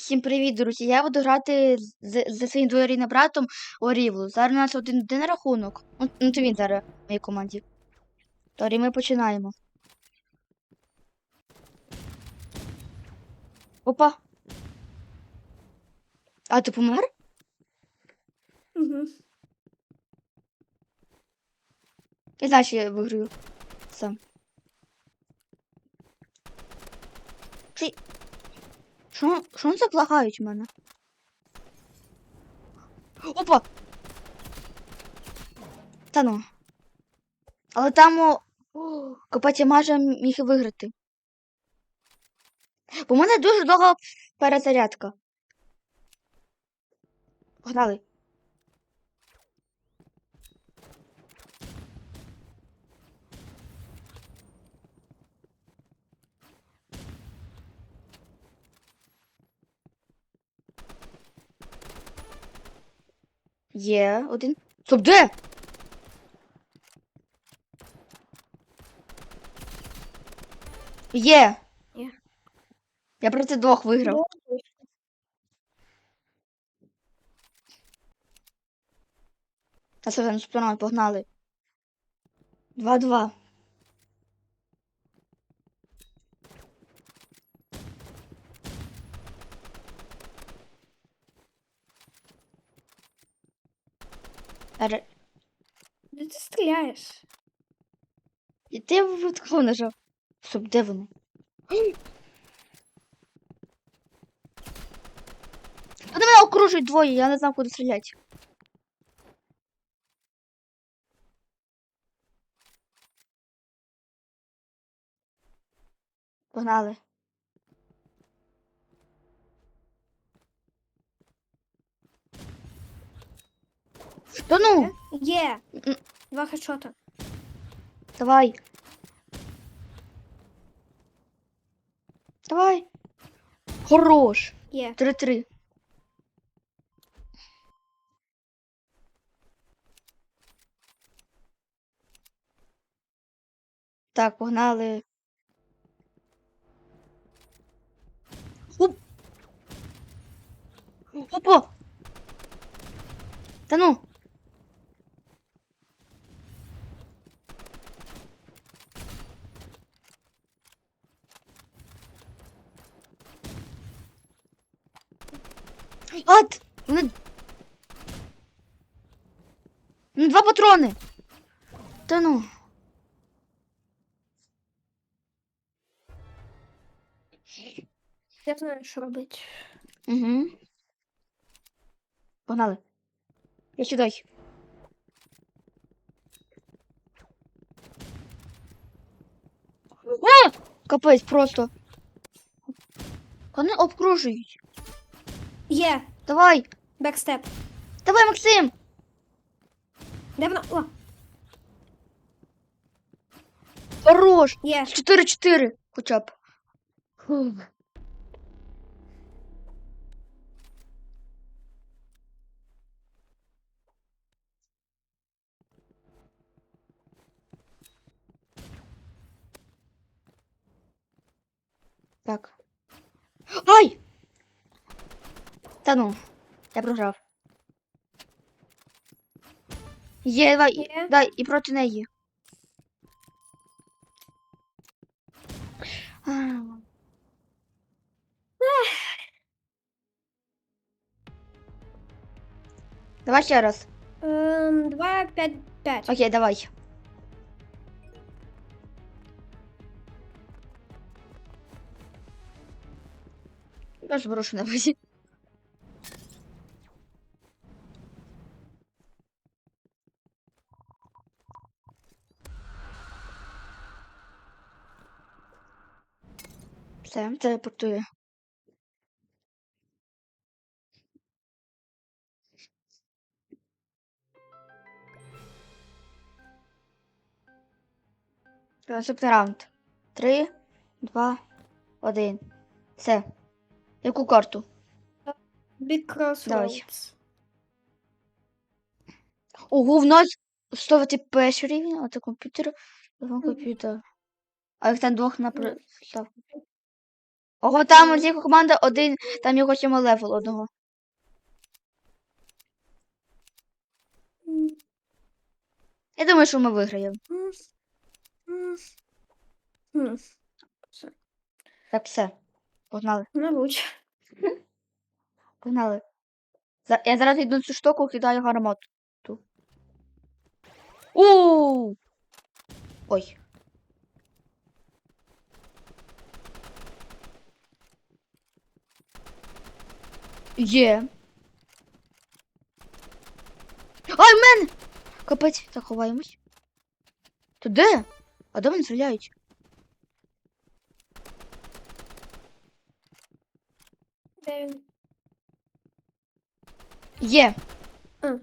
Всім привіт, друзі! Я буду грати за своїм двоюрідним братом Орівлу. Зараз у нас один, один рахунок. Ну, ну то він зараз в моїй команді. Торі, ми починаємо. Опа. А ти помер? Угу. І значить я виграю сам. Ти. Що, Шо в мене? Опа! Та ну. Але там о, копать майже міг виграти. Бо в мене дуже довга перезарядка. Погнали. Є один. Стоп, де? Є. Є. Я проти двох виграв. Та все, спиною погнали. Два-два. Ре- Де ти стріляєш? І ти випадково нажав. Стоп, де вони? Вони мене окружують двоє, я не знав, куди стріляти. Погнали. Та ну, Є. М. Два хедшота. давай. Давай. Хорош. Є. Три-три. Так, погнали. Оп! Опа! Та ну! Ат! Вони... Ну, два патрони! Та ну. Я знаю, що робити. Угу. Погнали. Я сюди. А! Капець просто. Вони обкружують. Є. Давай! Бекстеп. Давай, Максим! Де вона? О, Хорош! є. 4-4 хоча б. Фух. Так. Ай! Та ну, я програв. Є, давай, і- дай, і проти неї. Давай ще раз. Ем, Два, п'ять, п'ять. Окей, давай. Я ж брошу на базі. Все, телепортує. Наступний раунд. Три, два, один. Все. Яку карту? Big Crossroads. Ого, в нас ставити перший рівень, а це комп'ютер, комп'ютер. А їх там двох на приставку. Ого, там цих команда один, там його сьомий левел одного. Я думаю, що ми виграємо. Так, все. Погнали. Мабуть. Погнали. Я зараз йду цю штуку, кидаю гармату. у Ой. Є. Ай, в мене! Капець, так ховаємось. То де? А де вони стріляють? Де він? Є. А.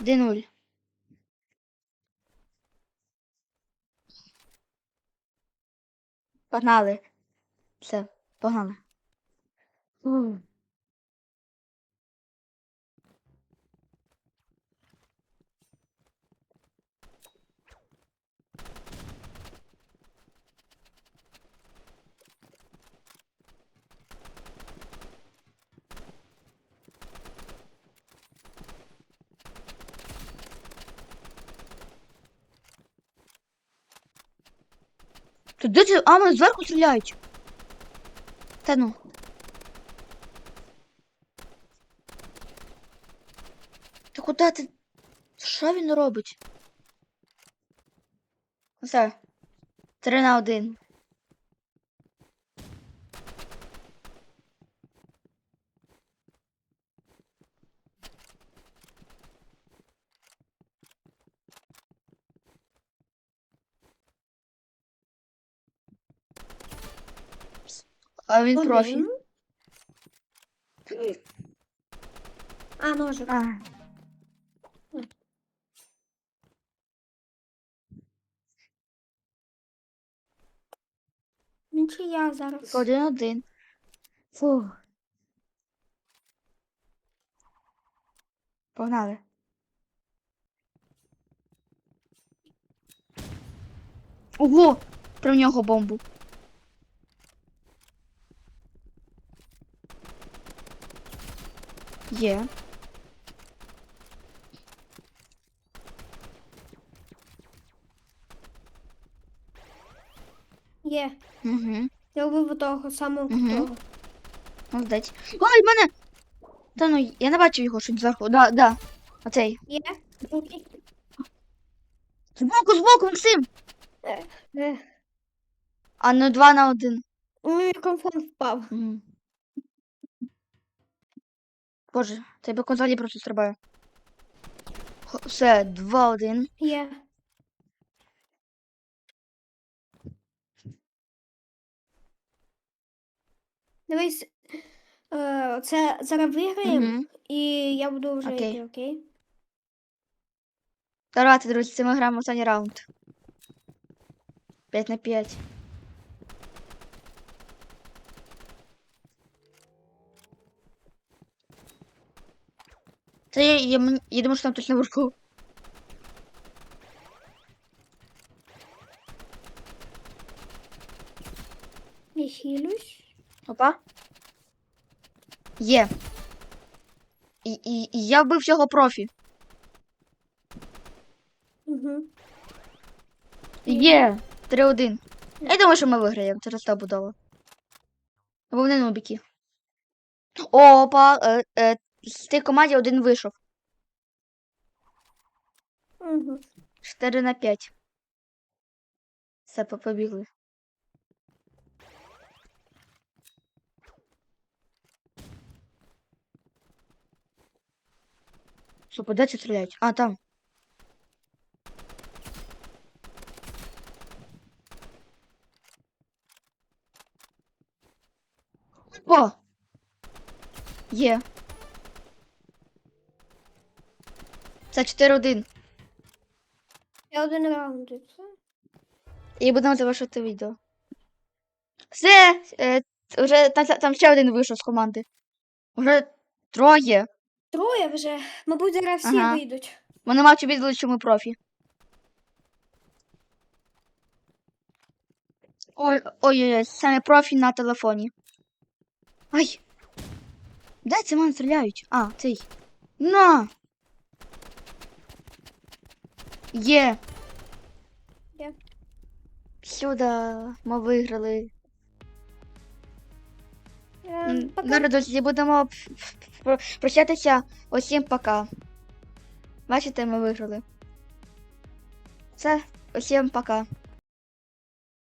Де нуль? Погнали. Все, погнали. Тут де? А, мене зверху стріляють. Та ну. Та куди ти? Що він робить? Все. Три на один. А він профі. А, ножик. А. Нічия зараз. Один один. Фу. Погнали. Ого! Про нього бомбу. Є. Є. Угу. Я вбив того самого Мгм. крутого. Молодець. Ой, в мене! Та ну, я не бачив його щось зверху. Да, да. Оцей. Є. Другий. Збоку, збоку, Максим! Е, А ну два на один. Мій мікрофон впав. Мгм. Боже, тебе контролі просто стрибає. Хо- Все, два один. Є. Дивись, е, це зараз виграємо, і я буду вже Окей. йти, окей? Давайте, друзі, це ми граємо останній раунд. 5 на 5. Це я, я, я думаю, що там точно вверху. Я хилюсь. Опа. Є. І, і, і я вбив цього профі. Угу. Є. 3-1. Я думаю, що ми виграємо через та будова. Бо вони нубіки. Опа, е, е, з тій команді один вийшов. Угу. 4 на 5. Все, по- де ці стріляють? А, там. О! Є. Це 4-1. Я один раунд. і все. І будемо завершити відео. Все, е, вже там, там ще один вийшов з команди. Уже троє. Троє вже. Мабуть, зараз всі Ага. вийдуть. Вони мабуть віддали, що ми профі. Ой, ой-ой, саме профі на телефоні. Ай! Де це мене стріляють? А, цей. На! Є! Є. Сюди ми виграли. Е, М, пока. Зараз, друзі, будемо п- п- прощатися. Усім пока. Бачите, ми виграли. Все, усім пока.